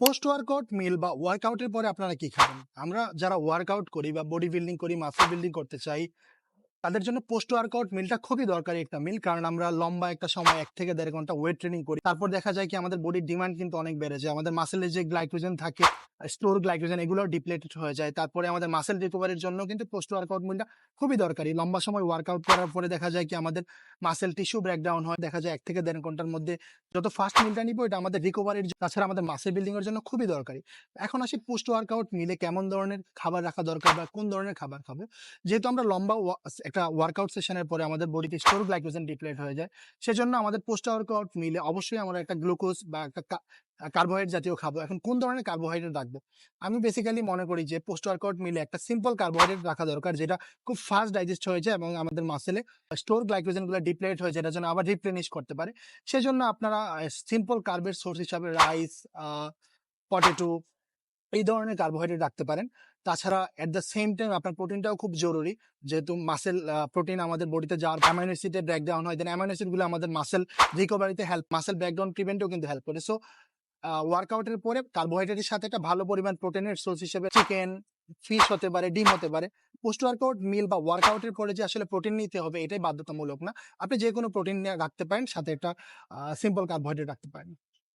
Post workout মিল বা ওয়ার্কআউটের পরে আপনারা কি খাবেন? আমরা যারা ওয়ার্কআউট করি বা বডি বিল্ডিং করি মাসেল বিল্ডিং করতে চাই তাদের জন্য পোস্ট ওয়ার্কআউট মিলটা খুবই দরকারি একটা মিল কারণ আমরা লম্বা একটা সময় এক থেকে দেড় ঘণ্টা ওয়েট ট্রেনিং করি। তারপর দেখা যায় কি আমাদের বডির ডিমান্ড কিন্তু অনেক বেড়ে যায়। আমাদের মাসেলে যে গ্লাইকোজেন থাকে স্টোর গ্লাইকোজেন এগুলো ডিপ্লেটেড হয়ে যায়। তারপরে আমাদের মাসেল রিকভারির জন্য কিন্তু পোস্ট ওয়ার্কআউট মিলটা খুবই দরকারি। লম্বা সময় ওয়ার্কআউট করার পরে দেখা যায় কি আমাদের মাসেল টিস্যু ব্রেকডাউন হয়। দেখা যায় এক থেকে দেড় ঘণ্টার মধ্যে যত ফাস্ট মিলটা নিবো, এটা আমাদের রিকভারির তাছাড়া আমাদের মাসেল বিল্ডিং এর জন্য খুবই দরকারি। এখন আসি পোস্ট ওয়ার্কআউট মিলে কেমন ধরনের খাবার রাখা দরকার বা কোন ধরনের খাবার খাবে? যেহেতু আমরা লম্বা একটা ওয়ার্কআউট সেশনের পরে আমাদের বডিতে স্টোর গ্লাইকোজেন ডিপ্লেট হয়ে যায়। সেজন্য আমাদের পোস্ট ওয়ার্কআউট মিলে অবশ্যই আমরা একটা গ্লুকোজ বা একটা কার্বোহাইড্রেট জাতীয় খাব। এখন কোন ধরনের কার্বোহাইড্রেট রাখব? আমি বেসিক্যালি মনে করি যে পোস্ট ওয়ার্কআউট মিলে একটা সিম্পল কার্বোহাইড্রেট রাখা দরকার, যেটা খুব ফাস্ট ডাইজেস্ট হয়ে যায় এবং আমাদের মাসেলে স্টোর গ্লাইকোজেনগুলো ডিপ্লেট হয়ে যায় জন্য আবার রিপ্লেনিশ করতে পারে। সেজন্য আপনারা সিম্পল কার্বের সোর্স হিসাবে রাইস পটেটো এই ধরনের কার্বোহাইড্রেট রাখতে পারেন। তাছাড়া এট দ্য সেম টাইম আপনার প্রোটিনটাও খুব জরুরি। যেহেতু মাসেল প্রোটিন আমাদের বডিতে যাওয়ার অ্যামাইনো অ্যাসিডের ব্রেকডাউন হয় দেন অ্যামাইনো অ্যাসিডগুলো আমাদের মাসেল রিকভারিতে হেল্প মাসেল ব্রেকডাউন প্রিভেন্টেও কিন্তু হেল্প করে। সো ওয়ার্কআউটের পরে কার্বোহাইড্রেটের সাথে একটা ভালো পরিমাণ প্রোটিনের সোর্স হিসেবে চিকেন ফিশ হতে পারে, ডিম হতে পারে। পোস্ট ওয়ার্কআউট মিল বা ওয়ার্কআউটের পরে যে আসলে প্রোটিন নিতে হবে, এটাই বাধ্যতামূলক না। আপনি যে কোনো প্রোটিন রাখতে পারেন, সাথে একটা সিম্পল কার্বোহাইড্রেট রাখতে পারেন।